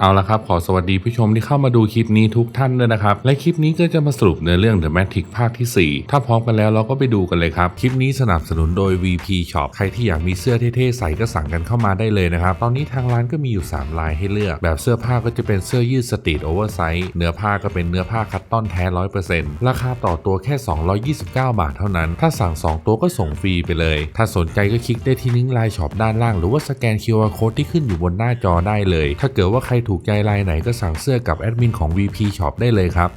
เอาละครับ ขอสวัสดีผู้ชมที่เข้ามาดูคลิปนี้ทุกท่านด้วยนะครับ และคลิปนี้ก็จะมาสรุปเนื้อเรื่อง The Matrix ภาคทีสี่ 4 ถ้าพร้อมกันแล้วเราก็ไปดูกันเลยครับ คลิปนี้สนับสนุนโดย VP Shop ใครที่อยากมีเสื้อเท่ๆใส่ก็สั่งกันเข้ามาได้เลยนะครับ ตอนนี้ทางร้านก็มีอยู่ 3 ลายให้เลือก แบบเสื้อผ้าก็จะเป็นเสื้อยืดสตรีทโอเวอร์ไซส์เนื้อผ้าก็เป็นเนื้อผ้าคัตตอนแท้ร้อยเปอร์เซ็นต์ราคาต่อตัวแค่ 229 บาทเท่านั้น ถ้าสั่ง 2 ตัวก็ส่งฟรีไปเลย ถ้าสนใจก็คลิกได้ที่ลิงก์ไลน์ช็อปด้านล่างหรือว่าสแกน QR Code ที่ขึ้นอยู่บนหน้าจอได้เลย ถ้าเกิดว่าใครถูกใจลายไหนก็สั่งเสื้อกับแอดมินของ VP Shop ได้เลยครับ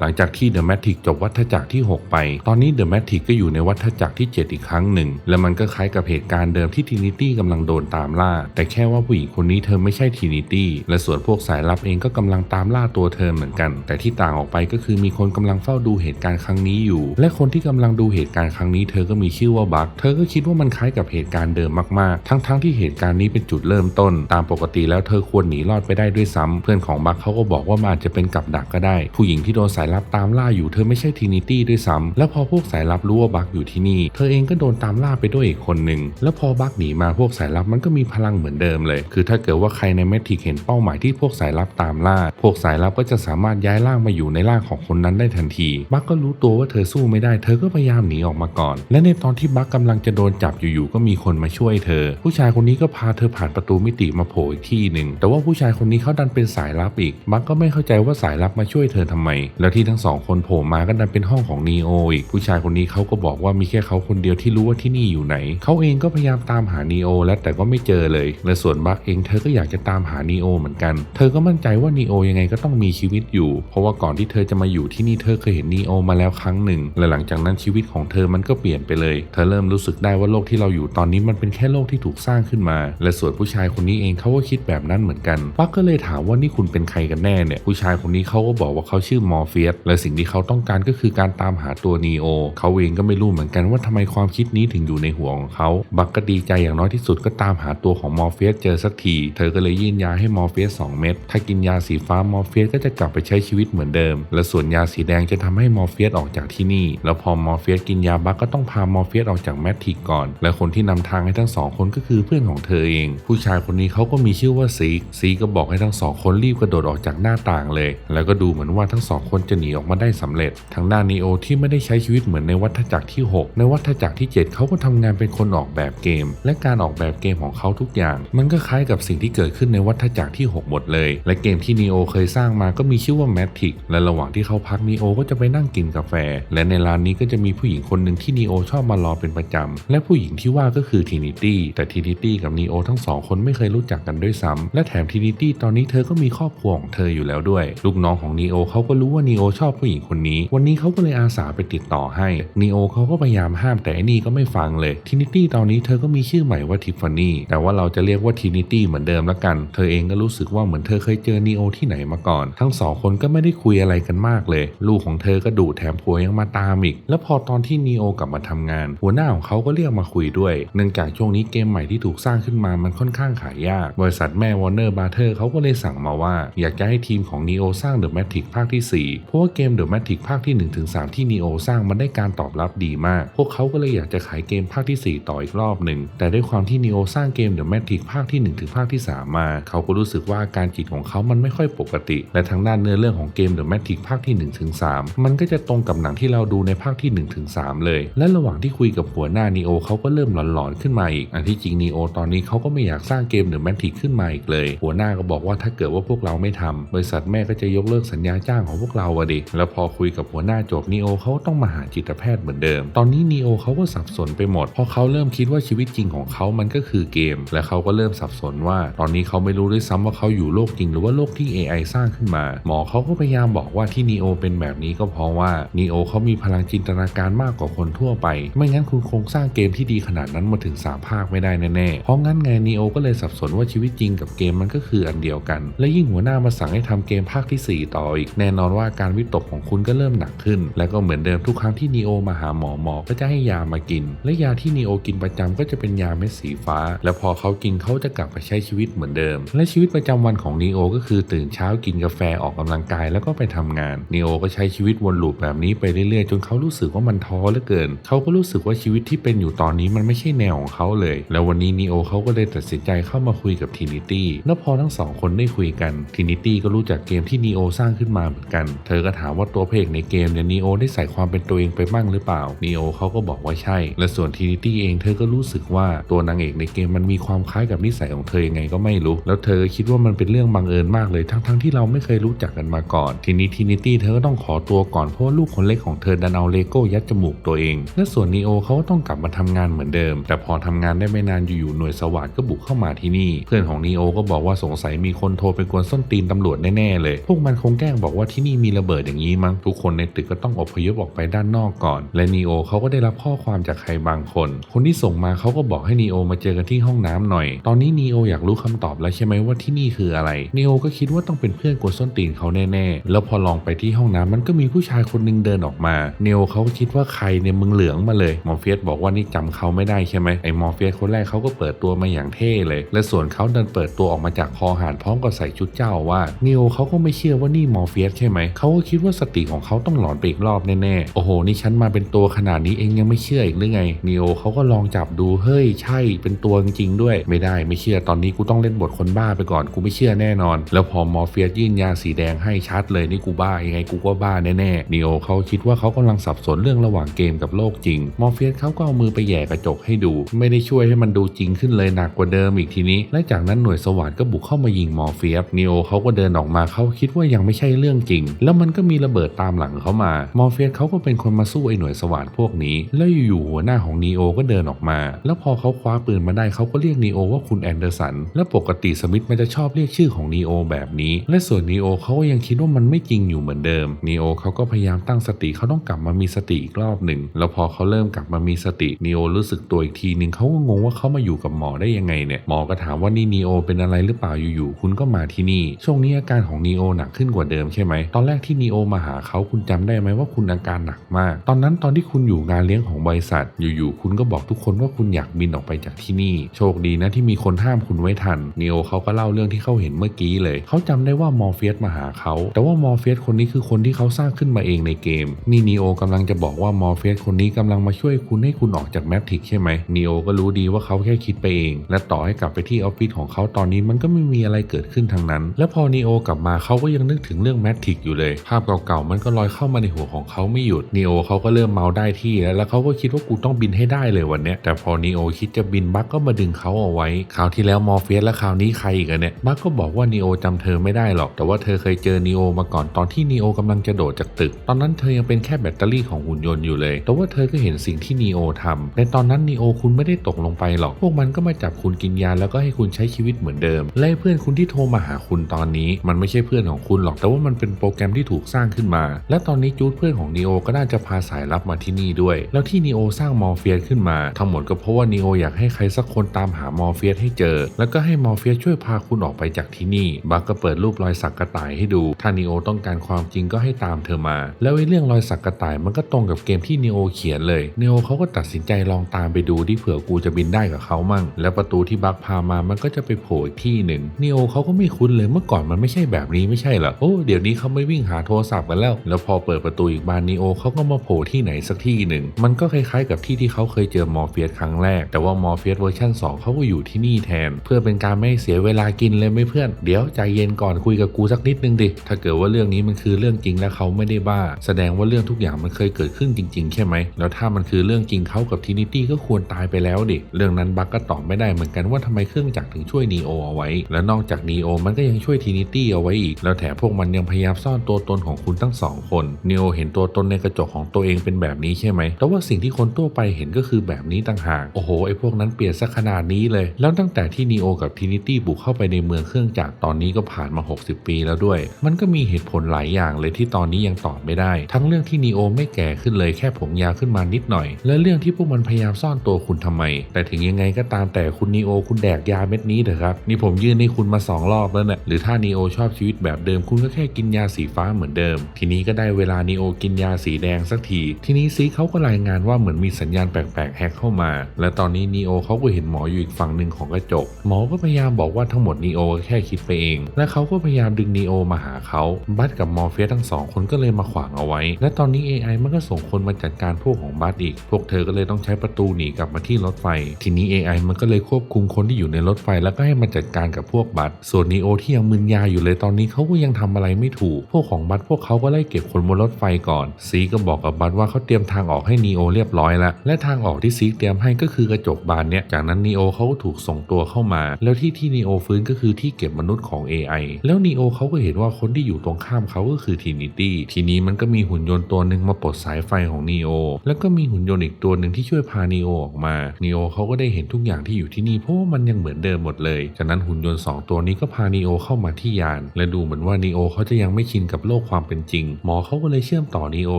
หลังจากที่เดอะแมทริกจบวัฏจักรที่ 6 ไป ตอนนี้เดอะแมทริกก็อยู่ในวัฏจักรที่ 7 อีกครั้งหนึ่ง และมันก็คล้ายกับเหตุการณ์เดิมที่ทีนิตี้กำลังโดนตามล่า แต่แค่ว่าผู้หญิงคนนี้เธอไม่ใช่ทีนิตี้และส่วนพวกสายลับเองก็กำลังตามล่าตัวเธอเหมือนกัน แต่ที่ต่างออกไปก็คือมีคนกำลังเฝ้าดูเหตุการณ์ครั้งนี้อยู่ และคนที่กำลังดูเหตุการณ์ครั้งนี้เธอก็มีชื่อว่าบัคเธอก็คิดว่ามันคล้ายกับเหตุการณ์เดิมมากๆ ทั้งๆที่เหตุการณ์นี้เป็นจุดเริ่มต้น ตามปกติแล้วเธอควรหนีรอดไปได้ด้วยซ้ำเพื่อนของบัคเขาก็บอกว่ามันอาจจะเป็นกับดักก็ได้ ผู้หญิงที่โดนสายลับตามล่าอยู่เธอไม่ใช่ทีนิตี้ด้วยซ้ำแล้วพอพวกสายลับรู้ว่าบัคอยู่ที่นี่ เธอเองก็โดนตามล่าไปด้วยอีกคนหนึ่งแล้วพอบัคหนีมาพวกสายลับมันก็มีพลังเหมือนเดิมเลย คือถ้าเกิดว่าใครในแมทริกเห็นเป้าหมายที่พวกสายลับตามล่า พวกสายลับก็จะสามารถย้ายร่างมาอยู่ในร่างของคนนั้นได้ทันที บัคก็รู้ตัวว่าเธอสู้ไม่ได้ เธอก็พยายามหนีออกมาก่อน และในตอนที่บัคกำลังจะโดนจับอยู่ๆก็มีคนมาช่วยเธอ ผู้ชายคนนี้ก็พาเธอผ่านประตูมิติมาโผล่อีกที่หนึ่งแต่ว่าผู้ชายคนนี้เขาดันเป็นสายลับอีกบัคก็ไม่เข้าใจว่าสายลับมาช่วยเธอทำไม แล้วที่ทั้งสองคนโผล่มาก็ดันเป็นห้องของนีโออีกผู้ชายคนนี้เขาก็บอกว่ามีแค่เขาคนเดียวที่รู้ว่าที่นี่อยู่ไหน เขาเองก็พยายามตามหานีโอและแต่ก็ไม่เจอเลย และส่วนบัคเองเธอก็อยากจะตามหานีโอเหมือนกัน เธอก็มั่นใจว่านีโอยังไงก็ต้องมีชีวิตอยู่ เพราะว่าก่อนที่เธอจะมาอยู่ที่นี่เธอเคยเห็นนีโอมาแล้วครั้งหนึ่ง และหลังจากนั้นชีวิตของเธอมันก็เปลี่ยนไปเลย เธอเริ่มรู้สึกได้ว่าโลกที่เราอยู่ตอนนี้มันเป็นแค่โลกที่ถูกสร้างขึ้นมา และส่วนผู้ชายคนนี้เองเขาก็คิดแบบนั้นเหมือนกันบัคก็เลยถามว่านี่คุณเป็นใครกันแน่เนี่ยผู้ชายคนนี้เขาก็บอกว่าเขาชื่อมอร์เฟียสและสิ่งที่เขาต้องการก็คือการตามหาตัวนีโอเขาเองก็ไม่รู้เหมือนกันว่าทำไมความคิดนี้ถึงอยู่ในหัวของเขาบัคก็ดีใจอย่างน้อยที่สุดก็ตามหาตัวของมอร์เฟียสเจอสักที เธอก็เลยยื่นยาให้มอร์เฟียส2เม็ดถ้ากินยาสีฟ้ามอร์เฟียสก็จะกลับไปใช้ชีวิตเหมือนเดิม และส่วนยาสีแดงจะทำให้มอร์เฟียสออกจากที่นี่ แล้วพอมอร์เฟียสกินยาบัคก็ต้องพามอร์เฟียสออกจากแมทริกก่อน และคนที่นำทางให้ทั้งสองคนก็คือเพื่อนของเธอเอง ผู้ชายคนนี้เขาก็มีชื่อว่าซีซีก็บอกให้ทั้งสองคนรีบกระโดดออกจากหน้าต่างเลย แล้วก็ดูเหมือนว่าทั้งสองคนจะหนีออกมาได้สำเร็จ ทางด้านนีโอที่ไม่ได้ใช้ชีวิตเหมือนในวัฏจักรที่ 6 ในวัฏจักรที่ 7 เขาก็ทำงานเป็นคนออกแบบเกม และการออกแบบเกมของเขาทุกอย่าง มันก็คล้ายกับสิ่งที่เกิดขึ้นในวัฏจักรที่ 6 หมดเลย และเกมที่นีโอเคยสร้างมาก็มีชื่อว่าแมทริกและระหว่างที่เขาพักนีโอก็จะไปนั่งกินกาแฟ และในร้านนี้ก็จะมีผู้หญิงคนหนึ่งที่นีโอชอบมารอเป็นประจำและผู้หญิงที่ว่าก็คือทีนิตี้แต่ทีนิตี้กับนีโอทั้งสองคนไม่เคยรู้จักกันด้วยซ้ำและแถมทีนิตี้ตอนนี้เธอก็มีครอบครัวของเธออยู่แล้วด้วย ลูกน้องของนีโอเขาก็รู้ว่านีโอชอบผู้หญิงคนนี้ วันนี้เขาก็เลยอาสาไปติดต่อให้นีโอเขาก็พยายามห้ามแต่ไอ้นี่ก็ไม่ฟังเลยทีนิตี้ตอนนี้เธอก็มีชื่อใหม่ว่าทิฟฟานี่แต่ว่าเราจะเรียกว่าทีนิตี้เหมือนเดิมละกัน เธอเองก็รู้สึกว่าเหมือนเธอเคยเจอนีโอที่ไหนมาก่อน ทั้งสองคนก็ไม่ได้คุยอะไรกันมากเลย ลูกของเธอก็ดูแถมผัวยังมาตามอีก แล้วพอตอนที่นีโอกลับมาทำงาน หัวหน้าของเขาก็เรียกมาคุยด้วย เนื่องจากช่วงนี้เกมใหม่ที่ถูกสร้างขึ้นมามันค่อนข้างขายยาก บริษัทแม่วอร์เนอร์บาร์เทอร์เขาก็เลยสั่งมาว่า อยากจะให้ทีมของนีโอสร้างเดอะแมทริกภาคที่ 4เพราะว่าเกมเดอะแมทริกภาคที่ 1-3 ที่นีโอสร้างมันได้การตอบรับดีมาก พวกเขาก็เลยอยากจะขายเกมภาคที่ 4 ต่ออีกรอบหนึ่ง แต่ด้วยความที่นีโอสร้างเกมเดอะแมทริกภาคที่ 1 ถึงภาคที่ 3 มา เขาก็รู้สึกว่าการจิตของเขามันไม่ค่อยปกติ และทางด้านเนื้อเรื่องของเกมเดอะแมทริกภาคที่ 1 ถึง 3 มันก็จะตรงกับหนังที่เราดูในภาคที่ 1 ถึง 3 เลย และระหว่างที่คุยกับหัวหน้านีโอเขาก็เริ่มหลอนๆขึ้นมาอีก อันที่จริงนีโอตอนนี้เขาก็ไม่อยากสร้างเกมเดอะแมทริกขึ้นมาอีกเลย หัวหน้าก็บอกว่าถ้าเกิดว่าพวกเราไม่ทำบริษัทแม่ก็จะยกเลิกสัญญาจ้างของพวกเราอะดิ แล้วพอคุยกับหัวหน้าจบนีโอเขาต้องมาหาจิตแพทย์เหมือนเดิม ตอนนี้นีโอเขาก็สับสนไปหมด เพราะเขาเริ่มคิดว่าชีวิตจริงของเขามันก็คือเกม และเขาก็เริ่มสับสนว่า ตอนนี้เขาไม่รู้ด้วยซ้ำว่าเขาอยู่โลกจริงหรือว่าโลกที่ AI สร้างขึ้นมา หมอเขาก็พยายามบอกว่าที่นีโอเป็นแบบนี้ก็เพราะว่านีโอเขามีพลังจินตนาการมากกว่าคนทั่วไป ไม่งั้นคุณคงสร้างเกมที่ดีขนาดนั้นมาถึง3ภาคไม่ได้แน่ๆ เพราะงั้นไงนีโอก็เลยสับสนว่าชีวิตจริงกับเกมมันก็คืออันเดียวกัน และยิ่งหัวหน้ามาสั่งให้ทำเกมภาคที่ 4 ต่ออีก แน่นอนว่าการวิวิตกของคุณก็เริ่มหนักขึ้น และก็เหมือนเดิมทุกครั้งที่นีโอมาหาหมอหมอก็จะให้ยามากิน และยาที่นีโอกินประจำก็จะเป็นยาเม็ดสีฟ้า และพอเขากินเขาจะกลับไปใช้ชีวิตเหมือนเดิม และชีวิตประจำวันของนีโอก็คือตื่นเช้ากินกาแฟออกกำลังกายแล้วก็ไปทำงานนีโอก็ใช้ชีวิตวนลูปแบบนี้ไปเรื่อยๆ จนเขารู้สึกว่ามันท้อเหลือเกิน เขาก็รู้สึกว่าชีวิตที่เป็นอยู่ตอนนี้มันไม่ใช่แนวของเขาเลย แล้ววันนี้นีโอเขาก็เลยตัดสินใจเข้ามาคุยกับทีนิตี้ แล้วพอทั้งสองคนได้คุยกัน ทีนิตี้ก็รู้จักเกมที่นีโอสร้างขึ้นมาเหมือนกัน เธอก็ถามว่าตัวเพลงในเกมเนี่ยนีโอได้ใส่ความเป็นตัวเองไปบ้างหรือเปล่านีโอเขาก็บอกว่าใช่ และส่วนทีนิตี้เองเธอก็รู้สึกว่าตัวนางเอกในเกมมันมีความคล้ายกับนิสัยของเธอยังไงก็ไม่รู้ แล้วเธอคิดว่ามันเป็นเรื่องบังเอิญมากเลย ทั้งๆที่เราไม่เคยรู้จักกันมาก่อน ทีนี้ทีนิตี้เธอก็ต้องขอตัวก่อนเพราะว่าลูกคนเล็กของเธอดันเอาเลโก้ยัดจมูกตัวเอง และส่วนนีโอเขาก็ต้องกลับมาทำงานเหมือนเดิม แต่พอทำงานได้ไม่นานอยู่ๆหน่วยสวัสดก็บุกเข้ามาที่นี่ เพื่อนของนีโอก็บอกว่าสงสัยมีคนโทรไปกวนส้นตีนตำรวจแน่ๆเลย พวกมันคงแกล้งบอกว่าที่นี่มีระเบดอย่างนี้มั้งทุกคนในตึกก็ต้องอพยพออกไปด้านนอกก่อน และนีโอเขาก็ได้รับข้อความจากใครบางคน คนที่ส่งมาเขาก็บอกให้นีโอมาเจอกันที่ห้องน้ำหน่อย ตอนนี้นีโออยากรู้คำตอบแล้วใช่ไหมว่าที่นี่คืออะไรนีโอก็คิดว่าต้องเป็นเพื่อนกวนส้นตีนเขาแน่ๆ แล้วพอลองไปที่ห้องน้ำมันก็มีผู้ชายคนหนึงเดินออกมาเนโอเขาก็คิดว่าใครเนี่ยมึงเหลืองมาเลยมอร์เฟียสบอกว่านี่จำเขาไม่ได้ใช่ไหมไอ้มอร์เฟียสคนแรกเขาก็เปิดตัวมาอย่างเท่เลย และส่วนเขาเดินเปิดตัวออกมาจากคอหานพร้อมกับใส่ชุดเจ้าอาว่าเนโอเขาก็ไม่เชื่อว่านี่มอร์เฟียสใช่ไหมเขาก็็คิดว่าสติของเขาต้องหลอนไปอีกรอบแน่ๆ โอ้โห นี่ฉันมาเป็นตัวขนาดนี้เองยังไม่เชื่ออีกหรือไงเนโอเขาก็ลองจับดู เฮ้ย ใช่ เป็นตัวจริงด้วย ไม่ได้ ไม่เชื่อ ตอนนี้กูต้องเล่นบทคนบ้าไปก่อน กูไม่เชื่อแน่นอน แล้วพอมอร์เฟียสยื่นยาสีแดงให้ชัดเลย นี่กูบ้า ยังไงกูก็บ้าแน่ๆเนโอเขาคิดว่าเขากำลังสับสนเรื่องระหว่างเกมกับโลกจริง มอร์เฟียสเขาก็เอามือไปแย่กระจกให้ดู ไม่ได้ช่วยให้มันดูจริงขึ้นเลยหนักกว่าเดิมอีกทีนี้ และจากนั้นหน่วยสวัสดก็บุกเข้ามายิงมอร์เฟียสเนโอเขาก็เดินออกมาเขาคิดว่ายังไม่ใช่เรื่องจริง แล้วมันก็มีระเบิดตามหลังเขามา มอร์เฟียสเขาก็เป็นคนมาสู้ไอ้หน่วยสวัสดพวกนี้ แล้วอยู่ๆหัวหน้าของนีโอก็เดินออกมา แล้วพอเขาคว้าปืนมาได้เขาก็เรียกนีโอว่าคุณแอนเดอร์สัน และปกติสมิธมันจะชอบเรียกชื่อของนีโอแบบนี้ และส่วนนีโอเขาก็ยังคิดว่ามันไม่จริงอยู่เหมือนเดิม นีโอเขาก็พยายามตั้งสติเขาต้องกลับมามีสติอีกรอบหนึ่ง แล้วพอเขาเริ่มกลับมามีสตินีโอรู้สึกตัวอีกทีหนึ่งเขาก็งงว่าเขามาอยู่กับหมอได้ยังไงเนี่ย หมอก็ถามว่านี่นีโอเป็นอะไรหรือเปล่าอยู่ๆคุณก็มาที่นี่ ช่วงนี้อาการของนีโอหนักขึ้นกว่าเดิมใช่ไหมตอนแรกทนีโอมาหาเขาคุณจำได้ไหมว่าคุณอาการหนักมาก ตอนนั้นตอนที่คุณอยู่งานเลี้ยงของบริษัท อยู่ๆคุณก็บอกทุกคนว่าคุณอยากบินออกไปจากที่นี่ โชคดีนะที่มีคนห้ามคุณไว้ทันนีโอเขาก็เล่าเรื่องที่เขาเห็นเมื่อกี้เลย เขาจำได้ว่ามอร์เฟียสมาหาเขา แต่ว่ามอร์เฟียสคนนี้คือคนที่เขาสร้างขึ้นมาเองในเกม นี่นีโอกำลังจะบอกว่ามอร์เฟียสคนนี้กำลังมาช่วยคุณให้คุณออกจากแมปทิกใช่ไหมนีโอก็รู้ดีว่าเขาแค่คิดไปเอง และต่อให้กลับไปที่ออฟฟิศของเขาตอนนี้มันก็ไม่มีอะไรเกิดขึ้นทางนั้น และพอนีโอกลับมาเขาก็ยังนึกถึงเรื่องแมททิกอยู่เลยภาพเก่าๆ มันก็ลอยเข้ามาในหัวของเขาไม่หยุดนีโอเขาก็เริ่มเมาได้ที่แล้วแล้วเขาก็คิดว่ากูต้องบินให้ได้เลยวันเนี้ยแต่พอนีโอคิดจะบินบักก็มาดึงเขาเอาไว้คราวที่แล้วมอร์เฟียสและคราวนี้ใครอีกเนี่ยบักก็บอกว่านีโอจำเธอไม่ได้หรอก แต่ว่าเธอเคยเจอนีโอมาก่อนตอนที่นีโอกำลังจะโดดจากตึก ตอนนั้นเธอยังเป็นแค่แบตเตอรี่ของหุ่นยนต์อยู่เลย แต่ว่าเธอก็เห็นสิ่งที่นีโอทำในตอนนั้นนีโอคุณไม่ได้ตกลงไปหรอก พวกมันก็มาจับคุณกินยาแล้วก็ให้คุณใช้ชีวิตเหมือนเดิม และเพื่อนคุณที่โทรมาหาคุณตอนนี้ มันไม่ใช่เพื่อนของคุณหรอก แต่ว่ามันเป็นโปรแกรมที่ถูกสร้างขึ้นมา และตอนนี้จูดเพื่อนของนีโอก็น่าจะพาสายลับมาที่นี่ด้วย แล้วที่นีโอสร้างมอร์เฟียสขึ้นมา ทั้งหมดก็เพราะว่านีโออยากให้ใครสักคนตามหามอร์เฟียสให้เจอ แล้วก็ให้มอร์เฟียสช่วยพาคุณออกไปจากที่นี่บักก็เปิดรูปรอยสักกระต่ายให้ดู ถ้านีโอต้องการความจริงก็ให้ตามเธอมา แล้วไอ้เรื่องรอยสักกระต่ายมันก็ตรงกับเกมที่นีโอเขียนเลยนีโอเขาก็ตัดสินใจลองตามไปดูที่เผื่อกูจะบินได้กับเขามั่ง แล้วประตูที่บักพามามันก็จะไปโผล่อีกที่หนึ่งนีโอเขาก็ไม่คุ้นเลยเมื่อก่อนมันไม่ใช่แบบนี้ไม่ใช่เหรอโอ้เดี๋ยวนี้เขาไม่วิ่งหาโทรศัพท์กันแล้ว แล้วพอเปิดประตูอีกบานนีโอเขาก็มาโผล่ที่ไหนสักที่หนึ่ง มันก็คล้ายๆกับที่ที่เขาเคยเจอมอร์เฟียสครั้งแรก แต่ว่ามอร์เฟียสเวอร์ชัน2เขาก็อยู่ที่นี่แทน เพื่อเป็นการไม่เสียเวลากินเลยไม่เพื่อน เดี๋ยวใจเย็นก่อนคุยกับกูสักนิดนึงดิ ถ้าเกิดว่าเรื่องนี้มันคือเรื่องจริงและเขาไม่ได้บ้า แสดงว่าเรื่องทุกอย่างมันเคยเกิดขึ้นจริง ๆ ใช่ไหม แล้วถ้ามันคือเรื่องจริงเขากับทินิตี้ก็ควรตายไปแล้วดิ เรื่องนั้นบักก็ตอบไม่ได้เหมือนกันว่าทำไมเครื่องจักรถึงช่วยนีโอเอาไว้ และนอกจากนีโอมันก็ยังช่วยทินิตี้เอาไว้อีก แล้วแถมพวกมันยังพยายามซ่อนตัวตนของคุณทั้งสองคนนีโอเห็นตัวตนในกระจกของตัวเองเป็นแบบนี้ใช่ไหมแต่ว่าสิ่งที่คนทั่วไปเห็นก็คือแบบนี้ต่างหากโอ้โหไอ้พวกนั้นเปลี่ยนซะขนาดนี้เลย แล้วตั้งแต่ที่นีโอกับทินิตี้บุกเข้าไปในเมืองเครื่องจักรตอนนี้ก็ผ่านมา 60 ปีแล้วด้วย มันก็มีเหตุผลหลายอย่างเลยที่ตอนนี้ยังตอบไม่ได้ ทั้งเรื่องที่นีโอไม่แก่ขึ้นเลยแค่ผมยาวขึ้นมานิดหน่อย และเรื่องที่พวกมันพยายามซ่อนตัวคุณทำไม แต่ถึงยังไงก็ตามแต่คุณนีโอคุณแดกยาเม็ดนี้เถอะครับนี่ผมยื่นให้คุณมาสองรอบแล้วเนี่ยหรือถ้านีโอชอบชีวิตแบบเดิมคุณก็แค่กินยาสีฟ้าเหมือนเดิม ทีนี้ก็ได้เวลานีโอกินยาสีแดงสักที ทีนี้ซีเขาก็รายงานว่าเหมือนมีสัญญาณแปลกๆแฮกเข้ามา และตอนนี้นีโอเขาก็เห็นหมออยู่อีกฝั่งหนึ่งของกระจก หมอก็พยายามบอกว่าทั้งหมดนีโอแค่คิดไปเอง และเขาก็พยายามดึงนีโอมาหาเขา บัตกับมอร์เฟียทั้งสองคนก็เลยมาขวางเอาไว้ และตอนนี้ AI มันก็ส่งคนมาจัดการพวกของบัตอีก พวกเธอก็เลยต้องใช้ประตูหนีกลับมาที่รถไฟ ทีนี้ AI มันก็เลยควบคุมคนที่อยู่ในรถไฟ แล้วก็ให้มาจัดการกับพวกบัตส่วนนีโอที่ยังมึนยาอยู่เลยตอนนี้เขาก็ยังทำอะไรไม่ถูก พวกของบัตพวกเขาก็ไล่เก็บคนบนรถไฟก่อน ซีก็บอกกับบัตว่าเขาเตรียมทางออกให้นีโอเรียบร้อยแล้ว และทางออกที่ซีเตรียมให้ก็คือกระจกบานเนี้ยจากนั้นนีโอเขาก็ถูกส่งตัวเข้ามา แล้วที่ที่นีโอฟื้นก็คือที่เก็บมนุษย์ของ AI แล้วนีโอเขาก็เห็นว่าคนที่อยู่ตรงข้ามเขาก็คือทีนิตี้ ทีนี้มันก็มีหุ่นยนต์ตัวหนึ่งมาปลดสายไฟของนีโอ แล้วก็มีหุ่นยนต์อีกตัวหนึ่งที่ช่วยพานีโอออกมา นีโอเขาก็ได้เห็นทุกอย่างที่อยู่ที่นี่เพราะว่ามันยังเหมือนเดิมหมดเลย จากนั้นหุ่นยนต์สองตัวนี้ก็พานีโอเข้ามาที่ยาน และดูเหมือนว่านีโอเขาจะยังไม่ชินกับโลกความเป็นจริง หมอเขาก็เลยเชื่อมต่อนีโอ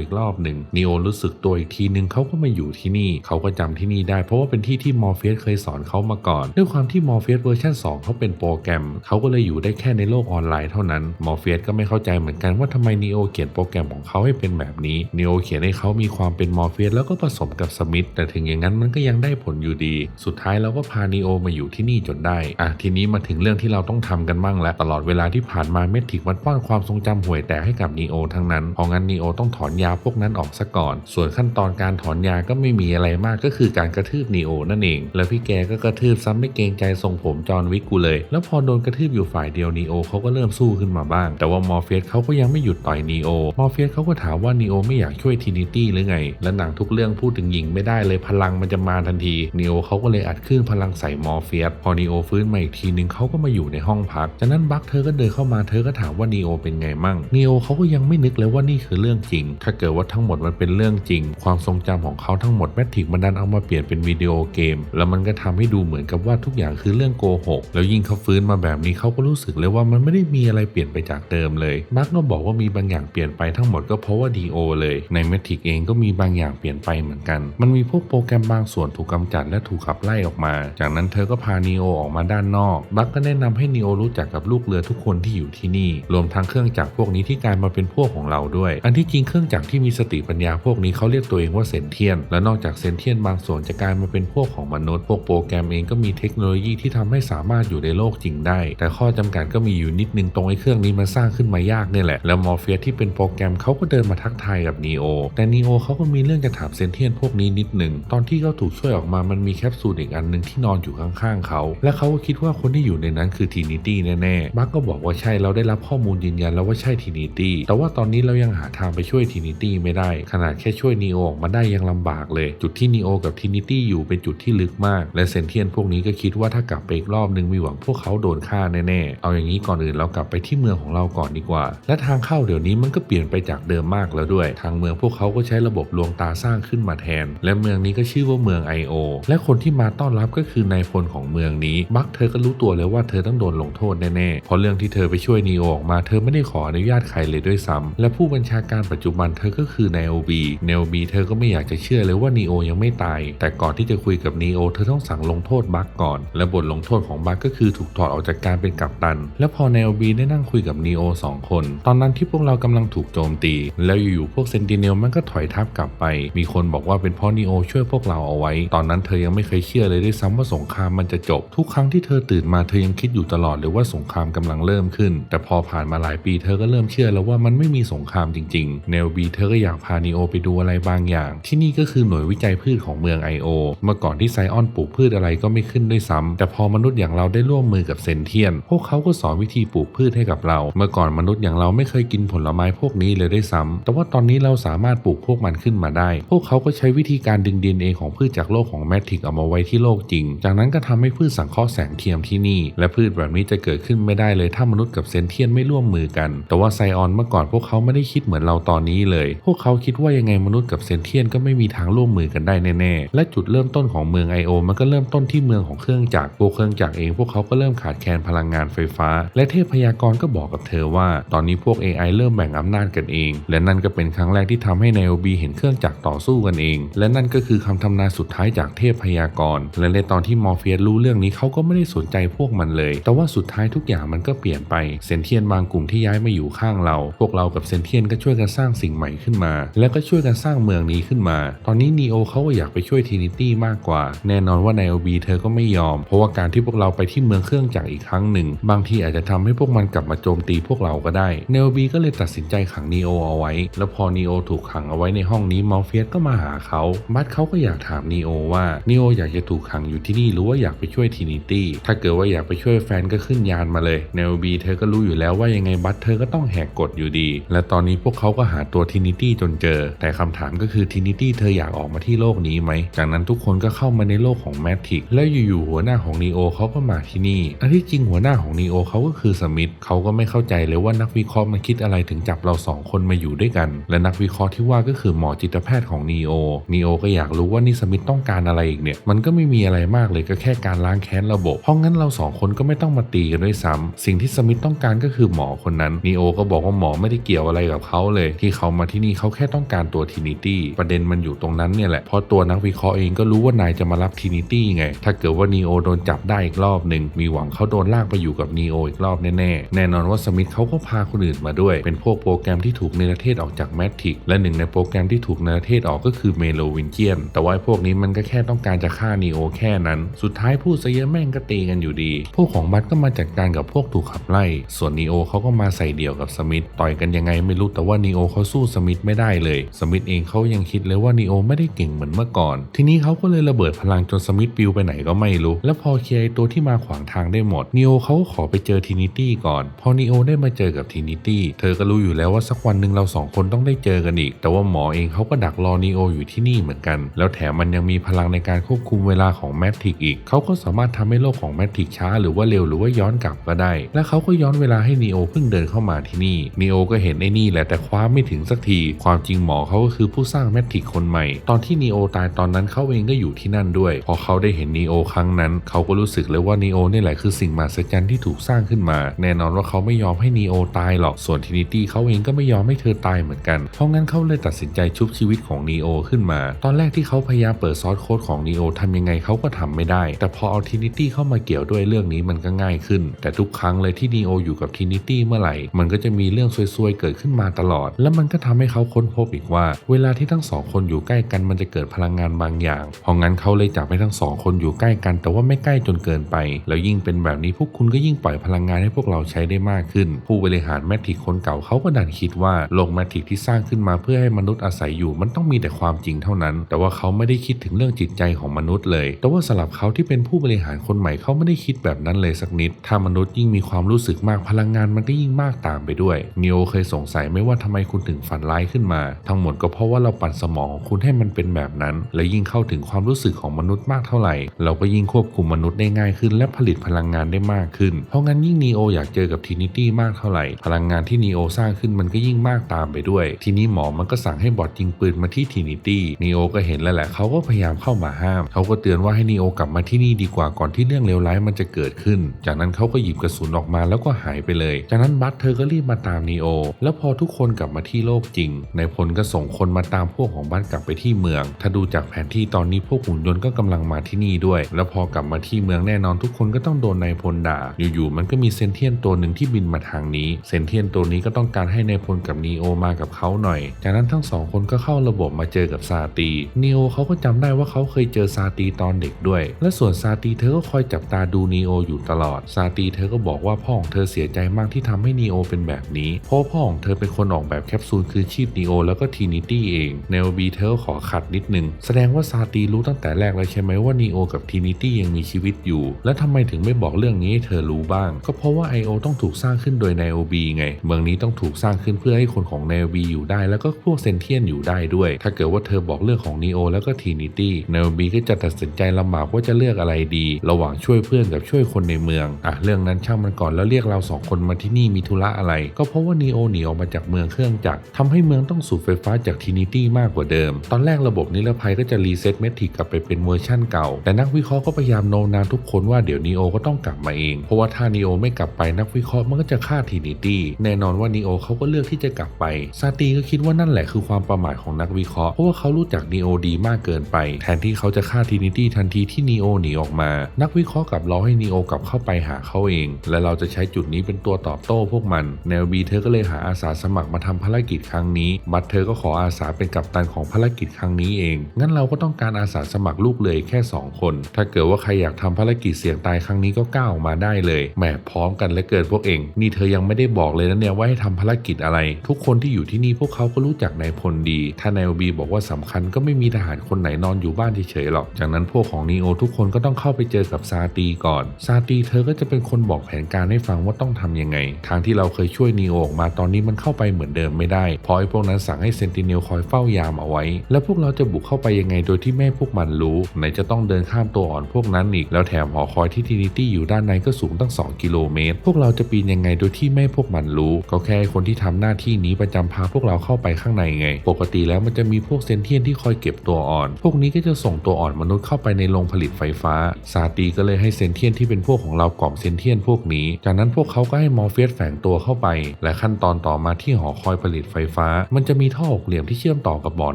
อีกรอบหนึ่งนีโอรู้สึกตัวอีกทีหนึ่งเขาก็มาอยู่ที่นี่ เขาก็จำที่นี่ได้ เพราะว่าเป็นที่ที่มอร์เฟียสเคยสอนเขามาก่อน ด้วยความที่มอร์เฟียสเวอร์ชัน2เขาเป็นโปรแกรม เขาก็เลยอยู่ได้แค่ในโลกออนไลน์เท่านั้น มอร์เฟียสก็ไม่เข้าใจเหมือนกันว่าทำไมนีโอเขียนโปรแกรมของเขาให้เป็นแบบนี้นีโอเขียนให้เขามีความเป็นมอร์เฟียสแล้วก็ผสมกับสมิธแต่ถึงอย่างนั้นมันก็ยังได้ผลอยู่ดี สุดท้ายเราก็พานีโอมาอยู่ที่นี่จนได้อะทีนี้มาถึงเรื่องที่เราต้องทำกันบ้างแล้วตลอดเวลาที่ผ่านมาเมทิกมันป้อนความทรงจำห่วยแตกให้กับนีโอทั้งนั้นเพราะงั้นนีโอต้องถอนยาพวกนั้นออกซะก่อน ส่วนขั้นตอนการถอนยาก็ไม่มีอะไรมากก็คือการกระทืบนีโอนั่นเอง แล้วพี่แกก็กระทืบซ้ำไม่เกรงใจทรงผมจอห์นวิกกูเลย แล้วพอโดนกระทืบอยู่ฝ่ายเดียวนีโอเขาก็เริ่มสู้ขึ้นมาบ้าง แต่ว่ามอร์เฟียสเขาก็ยังไม่หยุดต่อยนีโอมอร์เฟียสเขาก็ถามว่านีโอไม่อยากช่วยทินิตี้หรือไง และหนังทุกเรื่องพูดถึงหญิงไม่ได้เลยพลังมันจะมาทันทีนีโอเขาก็เลยอัดคลื่นพลังใส่มอร์เฟียสพอนีโอฟื้นมาอีกทีนึงเขาก็มาอยู่ในห้องพักจากนั้นบัคเธอก็เดินเข้ามาเธอก็ถามว่านีโอเป็นไงมั่งนีโอเขาก็ยังไม่นึกเลยว่านี่คือเรื่องจริง ถ้าเกิดว่าทั้งหมดมันเป็นเรื่องจริง ความทรงจำของเขาทั้งหมดแมทริกมันดันเอามาเปลี่ยนเป็นวิดีโอเกม แล้วมันก็ทำให้ดูเหมือนกับว่าทุกอย่างคือเรื่องโกหก แล้วยิ่งเขาฟื้นมาแบบนี้เขาก็รู้สึกเลยว่ามันไม่ได้มีอะไรเปลี่ยนไปจากเดิมเลยบัคก็บอกว่ามีบางอย่างเปลี่ยนไปทั้งหมดก็เพราะว่าดีโอเลย ในแมทริกเองก็มีบางอย่างเปลี่ยนไปเหมือนกัน มันมีพวกโปรแกรมบางส่วนถูกกำจัดและถูกขับไล่ออกมา จากนั้นเธอก็พานีโอออกมาด้านนอกบัคก็แนะนำให้นีโอรู้จักกับลูกเรือทุกคนที่อยู่ที่นี่ รวมทั้งเครื่องจักรพวกนี้ที่กลายมาเป็นพวกของเราด้วย อันที่จริงเครื่องจักรที่มีสติปัญญาพวกนี้เขาเรียกตัวเองว่าเซนเทียน และนอกจากเซนเทียนบางส่วนจะกลายมาเป็นพวกของมนุษย์ พวกโปรแกรมเองก็มีเทคโนโลยีที่ทำให้สามารถอยู่ในโลกจริงได้ แต่ข้อจำกัดก็มีอยู่นิดนึงตรงไอ้เครื่องนี้มันสร้างขึ้นมายากนี่แหละ แล้วมอร์เฟียสที่เป็นโปรแกรมเขาก็เดินมาทักทายกับนีโอแต่นีโอเขาก็มีเรื่องจะถามเซนเทียนพวกนี้นิดหนึ่งตอนที่เขาถูกช่วยออกมามันมีแคปซูลอีกอันหนึ่งที่นอนอยู่ข้างๆเขา และเขาก็คิดว่าคนที่อยู่ในนั้นคือทีนิตี้แน่ๆบัคก็บอกว่าใช่เราได้รับข้อมูลยืนยันแล้วว่าใช่ทีนิตี้แต่ว่าตอนนี้เรายังหาทางไปช่วยทีนิตี้ไม่ได้ ขนาดแค่ช่วยนีโอออกมาได้ยังลำบากเลย จุดที่นีโอกับทีนิตี้อยู่เป็นจุดที่ลึกมาก และเซนเทียนพวกนี้ก็คิดว่าถ้ากลับไปอีกรอบนึงมีหวังพวกเขาโดนฆ่าแน่ๆ เอาอย่างนี้ก่อนอื่นเรากลับไปที่เมืองของเราก่อนดีกว่า และทางเข้าเดี๋ยวนี้มันก็เปลี่ยนไปจากเดิมมากแล้วด้วย ทางเมืองพวกเขาก็ใช้ระบบลวงตาสร้างขึ้นมาแทน และเมืองนี้ก็ชื่อว่าเมือง I.O. และคนที่มาต้อนรับก็คือนายพลของเมืองนี้ บักเธอก็รู้ตัวเลยว่าเธอต้องโดนลงโทษแน่ๆเพราะเรื่องที่เธอไปช่วยนีโอออกมาเธอไม่ได้ขออนุญาตใครเลยด้วยซ้ำและผู้บัญชาการปัจจุบันเธอก็คือไนโอบีเนโอบีเธอก็ไม่อยากจะเชื่อเลยว่านีโอยังไม่ตาย แต่ก่อนที่จะคุยกับนีโอเธอต้องสั่งลงโทษบักก่อน และบทลงโทษของบักก็คือถูกถอดออกจากการเป็นกัปตัน และพอเนโอบีได้นั่งคุยกับนีโอสองคน ตอนนั้นที่พวกเรากำลังถูกโจมตี แล้วอยู่ๆพวกเซนติเนลมันก็ถอยทับกลับไป มีคนบอกว่าเป็นเพราะนีโอช่วยพวกเราเอาไว้ ตอนนั้นเธอยังไม่เคยเชื่อเลยด้วยซ้ำว่าสงครามมันจะจบ ทุกครั้งที่เธอตื่นมาเธอยังคิดอยู่ตลอดเลยว่าสงครามกำลังเริ่มขึ้น แต่พอผ่านมาหลายปีเธอก็เริ่มเชื่อแล้วว่ามันไม่มีสงครามจริงๆ เนลบีเธอก็อยากพานีโอไปดูอะไรบางอย่าง ที่นี่ก็คือหน่วยวิจัยพืชของเมือง I.O. เมื่อก่อนที่ไซออนปลูกพืชอะไรก็ไม่ขึ้นด้วยซ้ำแต่พอมนุษย์อย่างเราได้ร่วมมือกับเซนเทียน พวกเขาก็สอนวิธีปลูกพืชให้กับเรา เมื่อก่อนมนุษย์อย่างเราไม่เคยกินผลไม้พวกนี้เลยด้วยซ้ำแต่ว่าตอนนี้เราสามารถปลูกพวกมันขึ้นมาได้ พวกเขาก็ใช้วิธีการดึงดีเอ็นเอของพืชจากโลกของแมทริกเอามาไว้ที่โลกจริง จากนั้นก็ทำให้พืชสังเคราะห์แสงเทียมที่นี่ และพืชแบบนี้จะเกิดขึ้นไม่ได้เลยถ้ามนุษย์กับเซนเทียนไม่ร่วมมือกัน แต่ว่าไซออนเมื่อก่อนพวกเขาไม่ได้คิดเหมือนเราตอนนี้เลย พวกเขาคิดว่ายังไงมนุษย์กับเซนเทียนก็ไม่มีทางร่วมมือกันได้แน่ๆ และจุดเริ่มต้นของเมือง I.O. มันก็เริ่มต้นที่เมืองของเครื่องจักรพวกเครื่องจักรเองพวกเขาก็เริ่มขาดแคลนพลังงานไฟฟ้า และเทพยากรก็บอกกับเธอว่า ตอนนี้พวก AI เริ่มแบ่งอำนาจกันเอง และนั่นก็เป็นครั้งแรกที่ทำให้ไนโอบีเห็นเครื่องจักรต่อสู้กันเอง และนั่นก็คือคำทำนายสุดท้ายจากเทพยากร และในตอนที่มอร์เฟียสรู้เรื่องนี้เขาก็ไม่ได้สนใจพวกมันเลย แต่ว่าสุดท้ายทุกอย่างมันก็เปลี่ยนไปเซนเทียนบางกลุ่มที่ย้ายมาอยู่ข้างเรา พวกเรากับเซนเทียนก็ช่วยกันสร้างสิ่งใหม่ขึ้นมา แล้วก็ช่วยกันสร้างเมืองนี้ขึ้นมา ตอนนี้นีโอเขาก็อยากไปช่วยทีนิตี้มากกว่า แน่นอนว่าไนโอบีเธอก็ไม่ยอม เพราะว่าการที่พวกเราไปที่เมืองเครื่องจักรอีกครั้งหนึ่ง บางทีอาจจะทำให้พวกมันกลับมาโจมตีพวกเราก็ได้เนโอบีก็เลยตัดสินใจขังนีโอเอาไว้ แล้วพอนีโอถูกขังเอาไว้ในห้องนี้มอร์เฟียสก็มาหาเขาบัตเขาก็อยากถามนีโอว่านีโออยากจะถูกขังอยู่ที่นี่หรือว่าอยากไปช่วยทีนิตี้ถ้าเกิดว่าอยากไปช่วยแฟนก็ขึ้นยานมาเลยเนโอบีเธอก็รู้อยู่แล้วว่ายังไงบัตเธอก็ต้องแหกกฎอยู่ดี และตอนนี้พวกเขาก็หาตัวทินิตี้จนเจอ แต่คำถามก็คือทินิตี้เธออยากออกมาที่โลกนี้ไหม จากนั้นทุกคนก็เข้ามาในโลกของแมทริกแล้วอยู่ๆหัวหน้าของนีโอเขาก็มาที่นี่ อันที่จริงหัวหน้าของนีโอเขาก็คือสมิธเขาก็ไม่เข้าใจเลยว่านักวิเคราะห์มันคิดอะไรถึงจับเราสองคนมาอยู่ด้วยกัน และนักวิเคราะห์ที่ว่าก็คือหมอจิตแพทย์ของนีโอนีโอก็อยากรู้ว่านี่สมิธต้องการอะไรอีกเนี่ย มันก็ไม่มีอะไรมากเลยก็แค่การล้างแค้นระบบ เพราะงั้นเราสองคนก็ไม่ต้องมาตีกันด้วยซ้ำสิ่งที่สมิธต้องการก็คือหมอคนนั้นนีโอก็บอกว่าหมอไม่ได้เกี่ยวอะไรกับเขาเลย ที่เขามาที่นี่เขาแค่ต้องการตัวทินิตี้ประเด็นมันอยู่ตรงนั้นเนี่ยแหละเพราะตัวนักวิเคราะห์เองก็รู้ว่านายจะมารับทินิตี้ไง ถ้าเกิดว่านีโอโดนจับได้อีกรอบหนึ่งมีหวังเขาโดนลากไปอยู่กับนีโออีกรอบแน่ๆแน่นอนว่าสมิธเขาก็พาคนอื่นมาด้วย เป็นพวกโปรแกรมที่ถูกเนรเทศออกจากแมทริกและหนึ่งในโปรแกรมที่ถูกเนรเทศออกก็คือเมโลวินเจียนแต่ว่าพวกนี้มันก็แค่ต้องการจะฆ่านีโอแค่นั้น สุดท้ายพูดซะเยอะแม่งก็ตีกันอยู่ดี พวกของบัตก็มาจัดการกับพวกถูกขับไล่ ส่วนนีโอเขาก็มาใส่เดี่ยวกับสมิธต่อยกันยังไงไม่รู้แต่ว่านีโอเขาสู้สมิธไม่ได้เลย สมิธเองเขายังคิดเลยว่านีโอไม่ได้เก่งเหมือนเมื่อก่อน ทีนี้เขาก็เลยระเบิดพลังจนสมิธปิวไปไหนก็ไม่รู้ แล้วพอเคลียร์ตัวที่มาขวางทางได้หมดนีโอเขาขอไปเจอทินิตี้ก่อน พอนีโอได้มาเจอกับทินิตี้เธอก็รู้อยู่แล้วว่าสักวันหนึ่งเราสองคนต้องได้เจอกันอีก แต่ว่าหมอเองเขาก็ดักรอนีโออยู่ที่นี่เหมือนกัน แล้วแถมมันยังมีพลังในการควบคุมเวลาของแมทริกอีก เขาก็สามารถทำให้โลกของแมทริกช้า หรือว่าเร็วหรือว่าย้อนกลับก็ได้ และเขาก็ย้อนเวลาให้นีโอเพิ่งเดินเข้ามาที่นี่นีโอก็เห็นไอ้นี่แหละแต่คว้าไม่ถึงสักที ความจริงหมอเขาก็คือผู้สร้างแมทริกคนใหม่ ตอนที่นีโอตายตอนนั้นเขาเองก็อยู่ที่นั่นด้วย พอเขาได้เห็นนีโอครั้งนั้น เขาก็รู้สึกเลยว่านีโอนี่แหละคือสิ่งมหัศจรรย์ที่ถูกสร้างขึ้นมา แน่นอนว่าเขาไม่ยอมให้นีโอตายหรอก ส่วนทินิตี้เขาเองก็ไม่ยอมให้เธอตายเหมือนกัน เพราะงั้นเขาเลยตัดสินใจชุบชีวิตของนีโอขึ้นมา ตอนแรกที่เขาพยายามเปิดซอสโค้ดของนีโอทำยังไงเขาก็ทำไม่ได้ แต่พอเอาทินิตี้เข้ามาเกี่ยวด้วยเรื่องนี้มันก็ง่ายขึ้น แต่ทุกครั้งเลยที่นีโออยู่กับทินิตี้เมื่อไหร่ มันก็จะมีีเรื่องซวยๆเกิดขึ้นมาตลอด แล้วมันก็ทำให้เขาค้นพบอีกว่า เวลาที่ทั้งสองคนอยู่ใกล้กันมันจะเกิดพลังงานบางอย่าง เพราะงั้นเขาเลยจับให้ทั้งสองคนอยู่ใกล้กัน แต่ว่าไม่ใกล้จนเกินไป แล้วยิ่งเป็นแบบนี้พวกคุณก็ยิ่งปล่อยพลังงานให้พวกเราใช้ได้มากขึ้น ผู้บริหารแมทริกคนเก่าเขาก็ดันคิดว่าโลกแมทริกที่สร้างขึ้นมาเพื่อให้มนุษย์อาศัยอยู่มันต้องมีแต่ความจริงเท่านั้น แต่ว่าเขาไม่ได้คิดถึงเรื่องจิตใจของมนุษย์เลย แต่ว่าสำหรับเขาที่เป็นผู้บริหารคนใหม่เขาไม่ได้คิดแบบนั้นเลยสักนิด ถ้ามนุษย์ยิ่งมีความรู้สึกมากพลังงานมันก็ยิ่งมากตามไปด้วยนิโอเคยสงสัยไหมว่าทำไมคุณถึงฝันร้ายขึ้นมา ทั้งหมดก็เพราะว่าเราปั่นสมองของคุณให้มันเป็นแบบนั้น และยิ่งเข้าถึงความรู้สึกของมนุษย์มากเท่าไหร่ เราก็ยิ่งควบคุมมนุษย์ได้ง่ายขึ้น และผลิตพลังงานได้มากขึ้น เพราะงั้นยิ่งนีโออยากเจอกับทินิตี้มากเท่าไหร่ พลังงานที่นีโอสร้างขึ้นมันก็ยิ่งมากตามไปด้วย ทีนี้หมอมันก็สั่งให้บอดยิงปืนมาที่ทินิตี้นีโอก็เห็นแล้วแหละเขาก็พยายามเข้ามาห้ามเขาก็เตือนว่าให้นีโอกลับมาที่นี่ดีกว่าก่อนที่เรื่องเลวร้ายมันจะเกิดขึ้น จากนั้นเขาก็หยิบกระสุนออกมาแล้วก็หายไปเลย จากนั้นบัตเธอก็รีบมาตามนีโอ แล้วพอทุกคนกลับมาที่โลกจริงนายพลก็ส่งคนมาตามพวกของบัตกลับไปที่เมือง ถ้าดูจากแผนที่ตอนนี้พวกหุ่นยนต์ก็กำลังมาที่นี่ด้วย แล้วพอกลับมาที่เมืองแน่นอนทุกคนก็ต้องโดนนายพลด่า อยู่ๆมันก็มีเซนเทียนตัวหนึ่งที่บินมาทางนี้ เซนเทียนตัวนี้ก็ต้องการให้นายพลกับนีโอมากับเขาหน่อย จากนั้นทั้งสองคนก็เข้าระบบมาเจอกับซาตีนีโอเขาก็จำได้ว่าเขาเคยเจอซาตีตอนเด็กด้วย และส่วนซาตีเธอก็คอยจับตาดูนีโออยู่ตลอด ซาตีเธอก็บอกว่าพ่อของเธอเสียใจมากที่ทำให้นีโอเป็นแบบนี้ เพราะพ่อของเธอเป็นคนออกแบบแคปซูลคืนชีพนีโอแล้วก็ทีนิตี้เองเนลบีเธอขอขัดนิดนึง แสดงว่าซาตีรู้ตั้งแต่แรกแล้วใช่ไหมว่านีโอกับทีนิตี้ยังมีชีวิตอยู่ แล้วทำไมถึงไม่บอกเรื่องนี้ให้เธอรู้บ้าง ก็เพราะว่า I.O. ต้องถูกสร้างขึ้นโดย n i o b ไง เมืองนี้ต้องถูกสร้างขึ้นเพื่อให้คนของ n i o b อยู่ได้แล้วก็พวกเซนเทียนอยู่ได้ด้วย ถ้าเกิดว่าเธอบอกเรื่องของ Neo แล้วก็ Trinity n i o b ก็จะตัดสินใจลำบากว่าจะเลือกอะไรดี ระหว่างช่วยเพื่อนกับช่วยคนในเมืองอะเรื่องนั้นช่างมันก่อนแล้วเรียกเราสองคนมาที่นี่มีธุระอะไร ก็เพราะว่า Neo หนีออกมาจากเมืองเครื่องจักรทำให้เมืองต้องสูบไฟฟ้าจาก Trinity มากกว่าเดิม ตอนแรกระบบนิรภัยก็จะรีเซ็ตเมทิกกลับไปเป็นเวอร์ชั่นเก่า แต่นักวิเคราะห์ก็พยายามโน้มน้าวทุกคนว่าเดี๋ยว Neo ก็ต้องกลับมาเอง เพราะว่าถ้า Neo ไม่กลับไปนักวิเคราะห์มันก็จะฆ่า Trinity แน่นอนว่า Neo เขาก็เลือกที่จะกลับไป ซาตีก็คิดว่านั่นแหละคือความประมาทของนักวิเคราะห์ เพราะว่าเขารู้จัก Neo ดีมากเกินไป แทนที่เขาจะฆ่า Trinity ทันทีที่ Neo หนีออกมา นักวิเคราะห์กลับรอให้ Neo กลับเข้าไปหาเขาเอง และเราจะใช้จุดนี้เป็นตัวตอบโต้พวกมัน แนวบีเธอก็เลยหาอาสาสมัครมาทำภารกิจครั้งนี้ บัตเธอก็ขออาสาเป็นกัปตันของภารกิจครั้งนี้เอง งั้นเราก็ต้องการอาสาสมัครลูกเลยแค่ 2 คน ถ้าเกิดว่าใครอยากทำภารกิจเสี่ยงตายครั้งนี้ก็ก้าวออกมาได้เลย แหมพร้อมกันเหลยเกิดพวกเอง นี่เธอยังไม่ได้บอกเลยนะเนี่ยว่าให้ทำภารกิจอะไร ทุกคนที่อยู่ที่นี่พวกเขาก็รู้จักนายพลดี ถ้านายบีบอกว่าสำคัญก็ไม่มีทหารคนไหนนอนอยู่บ้านเฉยๆหรอก จากนั้นพวกของนีโอทุกคนก็ต้องเข้าไปเจอกับซาตีก่อน ซาตีเธอก็จะเป็นคนบอกแผนการให้ฟังว่าต้องทำยังไง ทางที่เราเคยช่วยนีโอออกมาตอนนี้มันเข้าไปเหมือนเดิมไม่ได้ เพราะไอ้พวกนั้นสั่งให้เซนติเนลคอยเฝ้ายามเอาไว้ แล้วพวกเราจะบุกเข้าไปยังไงโดยที่แม่พวกมันรู้ ไหนจะต้องเดินข้ามตัวอ่อนพวกนั้นอีก แล้วแถมหอคอยที่ทินิตี้อยู่ด้านในก็สูงตั้ง 2 กิโลเมตร พวกเราจะปีนยังไงโดยที่แม่พวกมันรู้ ก็แค่คนที่ทำหน้าที่นี้ประจำพาพวกเราเข้าไปข้างในไง ปกติแล้วมันจะมีพวกเซนเทียนที่คอยเก็บตัวอ่อน พวกนี้ก็จะส่งตัวอ่อนมนุษย์เข้าไปในโรงผลิตไฟฟ้า ซาตีก็เลยให้เซนเทียนที่เป็นพวกของเรากล่อมเซนเทียนพวกนี้ จากนั้นพวกเขาก็ให้มอร์เฟียสแฝงตัวเข้าไปและขั้นตอนต่อมาที่หอคอยผลิตไฟฟ้า มันจะมีท่อหกเหลี่ยมที่เชื่อมต่อกับบ่อ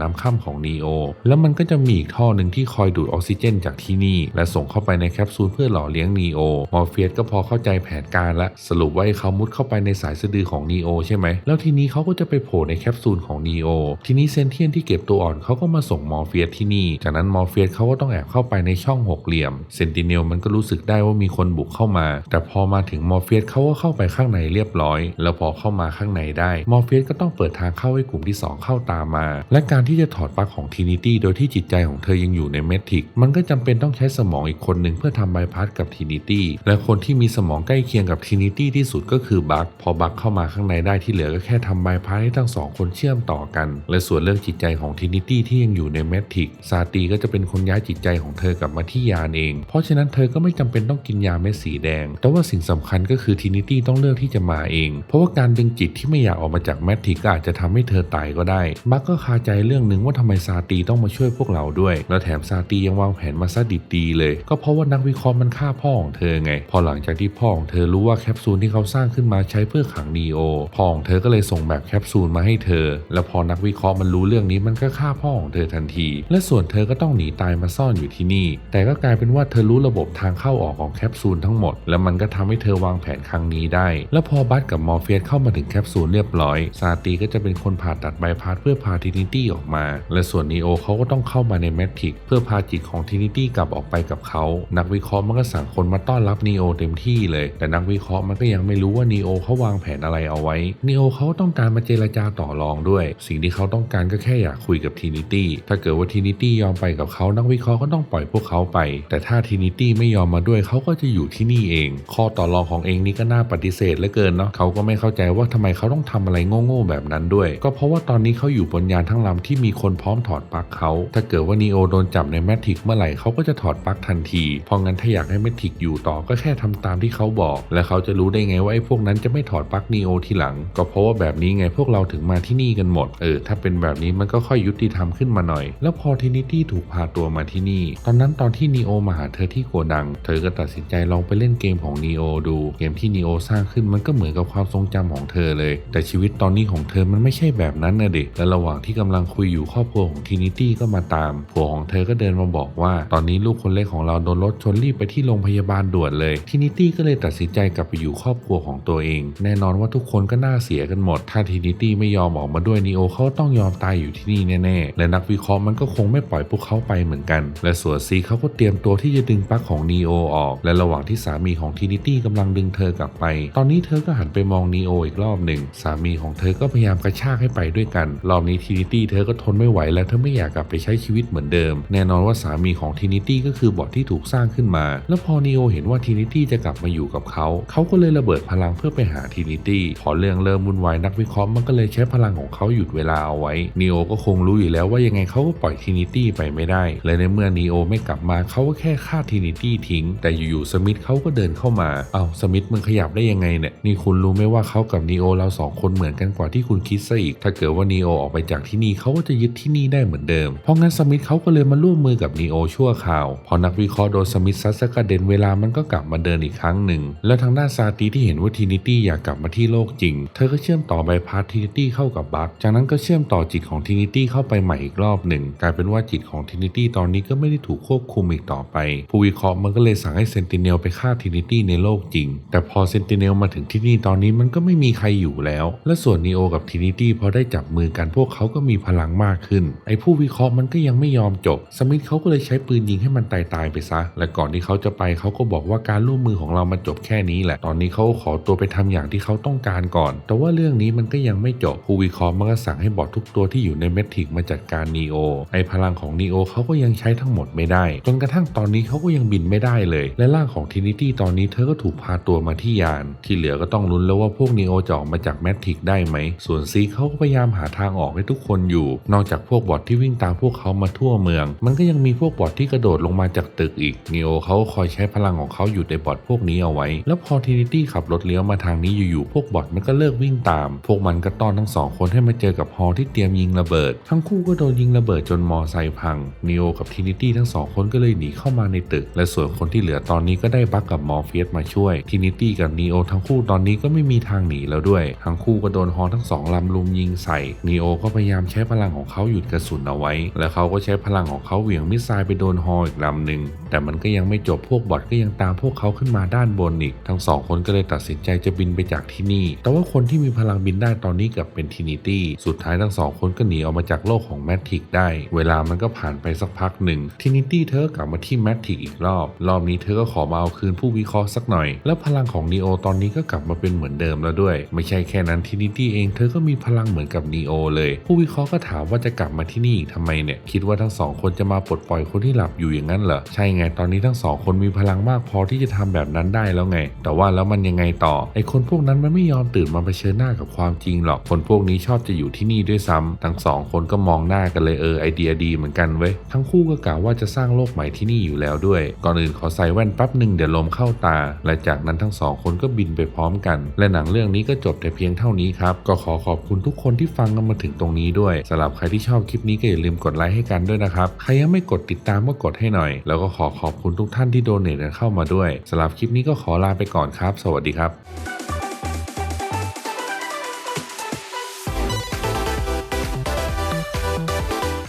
น้ำค่ำของนีโอแล้วมันก็จะมีอีกท่อหนึ่งที่คอยดูดออกซิเจนจากที่นี่ และส่งเข้าไปในแคปซูลเพื่อหล่อเลี้ยงนีโอมอร์เฟียสก็พอเข้าใจแผนการและสรุปว่าเขามุดเข้าไปในสายสะดือของนีโอใช่ไหมแล้วทีนี้เขาก็จะไปโผล่ในแคปซูลของนีโอทีนี้เซนเทียนที่เก็บตัวอ่อนเขาก็มาส่งมอร์เฟียสที่นี่ จากนั้นมอร์เฟียสเขาก็ต้องแอบเข้าไปในช่องหกเหลี่ยมเซนติเนลมันก็รู้สึกได้ว่ามีคนบุกเข้ามา แต่พอมาถึงมอร์เฟียสเขาก็เข้าไปข้างในเรียบร้อย แล้วพอเข้ามาข้างในได้มอร์เฟียสก็ต้องเปิดทางเข้าให้กลุ่มที่สองเข้าตามมา และการที่จะถอดปลั๊กของทีนิตี้โดยที่จิตใจของเธอยังอยู่ในเมทิกมันก็จำเป็นต้องใช้สมองอีกคนหนึ่งเพื่อทำบายพาสกับทีนิตี้และคนที่มีสมองใกล้เคียงกับทีนิตี้ที่สุดก็คือบัคพอบัคเข้ามาข้างในได้ที่เหลือก็แค่ทำบายพาสให้ทั้งสองคนเชื่อมต่อกัน และส่วนเรื่องจิตใจของทีนิตี้ที่ยังอยู่ในเมทิกซาตีก็จะเป็นคนย้ายจิตใจของเธอกลับมาที่ยานเอง เพราะฉะนั้นเธอก็ไม่จำเป็นต้องกินยาเม็ดสีแดง แต่ว่าสิ่งสำคัญก็คือทีนิตี้ต้องเลือกที่จะมาเอง เพราะว่าการดึงจิตที่ไม่อยากออกมาจากแมทริกก็อาจจะทำให้เธอตายก็ได้บัคก็คาใจเรื่องหนึ่งว่าทำไมซาตีต้องมาช่วยพวกเราด้วย แล้วแถมซาตียังวางแผนมาซะดิบดีเลย ก็เพราะว่านักวิเคราะห์มันฆ่าพ่อของเธอไง พอหลังจากที่พ่อของเธอรู้ว่าแคปซูลที่เขาสร้างขึ้นมาใช้เพื่อขังนีโอ พ่อของเธอก็เลยส่งแบบแคปซูลมาให้เธอ แล้วพอนักวิเคราะห์มันรู้เรื่องนี้มันก็ฆ่าพ่อของเธอทันที และส่วนเธอก็ต้องหนีตายมาซ่อนอยู่ที่นี่ แต่ก็กลายเป็นว่าเธอรู้ระบบทางเข้าออกของแคปซูลทั้งหมด แล้วมันก็ทำให้เธอวางแผนครั้งนี้ได้ แล้วพอบัสกับมอร์เฟียสเข้ามาถึงแคปซูลเรียบร้อย ซาตีก็จะเป็นคนผ่าตัดใบพัดเพื่อพาทินิตี้ออกมา และส่วนนีโอเขาก็ต้องเข้ามาในแมทริกเพื่อพาจิตของทินิตี้กลับออกไปกับเขา นักวิเคราะห์มันก็สั่งคนมาต้อนรับนีโอเต็มที่เลย แต่นักวิเคราะห์มันก็ยังไม่รู้ว่านีโอเขาวางแผนอะไรเอาไว้นีโอเขาต้องการมาเจรจาต่อรองด้วย สิ่งที่เขาต้องการก็แค่อยากคุยกับทินิตี้ถ้าเกิดว่าทินิตี้ยอมไปกับเขานักวิเคราะห์ก็ต้องปล่อยพวกเขาไป แต่ถ้าทินิตี้ไม่ยอมมาด้วยเขาก็จะอยู่ที่นี่เอง ข้อต่อรองของเองนี่ก็น่าปฏิเสธเหลือเกินเนาะเขาก็ไม่เข้าใจว่าทำไมเขาต้องทำอะไรโง่ๆแบบนั้นด้วย ก็เพราะว่าตอนนี้เขาอยู่บนยานทั้งลำที่มีคนพร้อมถอดปลั๊กเขาถ้าเกิดว่านีโอโดนจับในแมทริกเมื่อไหร่เขาก็จะถอดปลั๊กทันที เพราะงั้นถ้าอยากให้แมทริกอยู่ต่อก็แค่ทำตามที่เขาบอก และเขาจะรู้ได้ไงว่าไอ้พวกนั้นจะไม่ถอดปลั๊กนีโอทีหลัง ก็เพราะว่าแบบนี้ไงพวกเราถึงมาที่นี่กันหมด เออ ถ้าเป็นแบบนี้มันก็ค่อยยุติธรรมขึ้นมาหน่อย แล้วพอทินิตี้ถูกพาตัวมาที่นี่ ตอนนั้นตอนที่นีโอมาหาเธอที่โกดัง เธอก็ตัดสินใจลองไปเล่นเกมของนีโอดู เกมที่นีโอสร้างขึ้นมันก็เหมือนกับความทรงจำของเธอเลย แต่ชีวิตตอนนี้ของเธอมันไม่ใช่แบบนั้นนะเด็กและระหว่างที่กำลังคุยอยู่ครอบครัวของทินิตี้ก็มาตามผัวของเธอก็เดินมาบอกว่า ตอนนี้ลูกคนเล็กของเราโดนรถชนรีบไปที่โรงพยาบาลด่วนเลยทินิตี้ก็เลยตัดสินใจกลับไปอยู่ครอบครัวของตัวเอง แน่นอนว่าทุกคนก็น่าเสียกันหมด ถ้าทินิตี้ไม่ยอมออกมาด้วยนีโอเขาต้องยอมตายอยู่ที่นี่แน่ๆ และนักวิเคราะห์มันก็คงไม่ปล่อยพวกเขาไปเหมือนกัน และส่วนซีเขาก็เตรียมตัวที่จะดึงปลั๊กของนีโอออก และระหว่างที่สามีของทินิตี้กำลังดึงเธอกลับไป ตอนนี้เธอก็หันไปมองนีโออีกรอบหนึ่ง สามีของเธอก็พยายามกระชากให้ไปด้วยกัน รอบนี้ทินิตี้เธอก็ทนไม่ไหวแล้วเธอไม่อยากกลับไปใช้ชีวิตเหมือนเดิม แน่นอนว่าสามีของทินิตี้ก็คือบอทที่ถูกสร้างขึ้นมา แล้วพอนีโอเห็นว่าทินิตี้จะกลับมาอยู่กับเขา เขาก็เลยระเบิดพลังเพื่อไปหาทินิตี้ พอเรื่องเริ่มวุ่นวายนักวิเคราะห์มันก็เลยใช้พลังของเขาหยุดเวลาเอาไว้นีโอก็คงรู้อยู่แล้วว่ายังไงเขาก็ปล่อยทินิตี้ไปไม่ได้ และในเมื่อนีโอไม่กลับมาเขาก็แค่ฆ่าทินิตี้ทิ้ง แต่อยู่ๆสมิธเขาก็เดินเข้ามา เอ้าสมิธมึงขยับได้ยังไงเนี่ย นี่คุณรู้ไหมว่าเขากับนีโอเราสองคนเหมือนกันกว่าที่คุณคิดซะอีก ถ้าเกิดว่านีโอออกไปจากที่นี่เขาก็จะยึดที่นี่ได้เหมือนเดิม เพราะงั้นสมิธเขาก็เลยมาร่วมมือกับนีโอชั่วคราว พอนักวิเคราะห์โดนสมิธซัดสกระเด็นเวลามันก็กลับมาเดินอีกครั้งหนึ่ง แล้วทางด้านซาตีที่เห็นว่าทินิตี้อยากกลับมาที่โลกจริง เธอก็เชื่อมต่อใบพัดทินิตี้เข้ากับบัคจากนั้นก็เชื่อมต่อจิตของทินิตี้เข้าไปใหม่อีกรอบหนึ่ง กลายเป็นว่าจิตของทินิตี้ตอนนี้ก็ไม่ได้ถูกควบคุมอีกต่อไป ผู้วิเคราะห์มันก็เลยสั่งให้เซนติเนลไปฆ่าทินิตี้ในโลกจริง แต่พอเซนติเนลมาถึงที่นี่ตอนนี้มันก็ไม่ไม่มีใครอยู่แล้ว และส่วนนีโอกับทินิตี้พอได้จับมือกันพวกเขาก็มีพลังมากขึ้น ไอ้ผู้วิเคราะห์มันก็ยังไม่ยอมจบ สมิธเขาก็เลยใช้ปืนยิงให้มันตายตายไปซะ และก่อนที่เขาจะไปเขาก็บอกว่าการร่วมมือของเรามันจบแค่นี้แหละ ตอนนี้เขาขอตัวไปทำอย่างที่เขาต้องการก่อน แต่ว่าเรื่องนี้มันก็ยังไม่จบ ผู้วิเคราะห์มันก็สั่งให้บอททุกตัวที่อยู่ในเมทิกมาจัดการนีโอ ไอ้พลังของนีโอเขาก็ยังใช้ทั้งหมดไม่ได้ จนกระทั่งตอนนี้เขาก็ยังบินไม่ได้เลย และร่างของทินิตี้ตอนนี้เธอก็ถูกพาตัวมาที่ยาน ที่เหลือก็ต้องลุ้นแล้วว่าพวกนีโอจะออกมาจากแมทริกได้ไหม ส่วนซีเขาก็พยายามหาทางออกให้ทุกคนอยู่ นอกจากพวกบอทที่วิ่งตามพวกเขามาทั่วเมือง มันก็ยังมีพวกบอทที่กระโดดลงมาจากตึกอีกนีโอเขาคอยใช้พลังของเขาอยู่ในบอทพวกนี้เอาไว้ แล้วพอทินิตี้ขับรถเลี้ยวมาทางนี้อยู่ๆพวกบอทมันก็เลิกวิ่งตาม พวกมันก็ต้อนทั้งสองคนให้มาเจอกับฮอที่เตรียมยิงระเบิด ทั้งคู่ก็โดนยิงระเบิดจนมอไซค์พังนีโอกับทินิตี้ทั้งสองคนก็เลยหนีเข้ามาในตึก และส่วนคนที่เหลือตอนนี้ก็ได้บักกับมอร์เฟียสมาช่วยทินิตี้กับนีโอทั้งคู่ตอนนี้ก็ไม่มีทางหนีแล้วด้วย ทั้งคู่ก็โดนฮอทั้งสองลำลุมยิงใส่นีโอก็พยายามใช้พลังของเขาหยุดกระสุนเอาไว้ และเขาก็ใช้พลังของเขาเหวี่ยงมิสไซล์ไปโดนฮออีกลำหนึ่งแต่มันก็ยังไม่จบพวกบอทก็ยังตามพวกเขาขึ้นมาด้านบนอีก ทั้งสองคนก็เลยตัดสินใจจะบินไปจากที่นี่ แต่ว่าคนที่มีพลังบินได้ตอนนี้กับเป็นทินิตี้สุดท้ายทั้งสองคนก็หนีออกมาจากโลกของแมทริกได้ เวลามันก็ผ่านไปสักพักหนึ่งทินิตี้เธอก็กลับมาที่แมทริกอีกรอบ รอบนี้เธอก็ขอมาเอาคืนผู้วิเคราะห์สักหน่อย แล้วพลังของนีโอตอนนี้ก็กลับมาเป็นเหมือนเดิมแล้วด้วย ไม่ใช่แค่นั้นทินิตี้เองเธอก็มีพลังเหมือนกับนีโอเลย ผู้วิเคราะห์ก็ถามว่าจะกลับมาที่นี่อีกทำไมเนี่ย คิดว่าทั้งสองคนจะมาปลดปล่อยคนที่หลับอยู่อย่างนั้นเหรอ ใช่ไง ตอนนี้ทั้งสองคนมีพลังมากพอที่จะทำแบบนั้นได้แล้วไง แต่ว่าแล้วมันยังไงต่อ ไอคนพวกนั้นมันไม่ยอมตื่นมาเผชิญหน้ากับความจริงหรอก คนพวกนี้ชอบจะอยู่ที่นี่ด้วยซ้ำทั้งสองคนก็มองหน้ากันเลยเออไอเดียดีเหมือนกันเว้ย ทั้งคู่ก็กล่าวว่าจะสร้างโลกใหม่ที่นี่อยู่แล้วด้วย ก่อนอื่นขอใส่แว่นแป๊บหนึ่งเดี๋ยวลมเข้าตา และจากนั้นทั้งสองคนก็บินไปพร้อมกัน และหนังเรื่องื่องนี้ก็จบแต่เพียงเท่านี้ครับ ก็ขอขอบคุณทุกคนที่ฟังกันมาถึงตรงนี้ด้วยสำหรับใครที่ชอบคลิปนี้ก็อย่าลืมกดไลค์ให้กันด้วยนะครับ ใครยังไม่กดติดตามก็กดให้หน่อย แล้วก็ขอขอบคุณทุกท่านที่โดเนทกันเข้ามาด้วยสำหรับคลิปนี้ก็ขอลาไปก่อนครับ สวัสดีครับ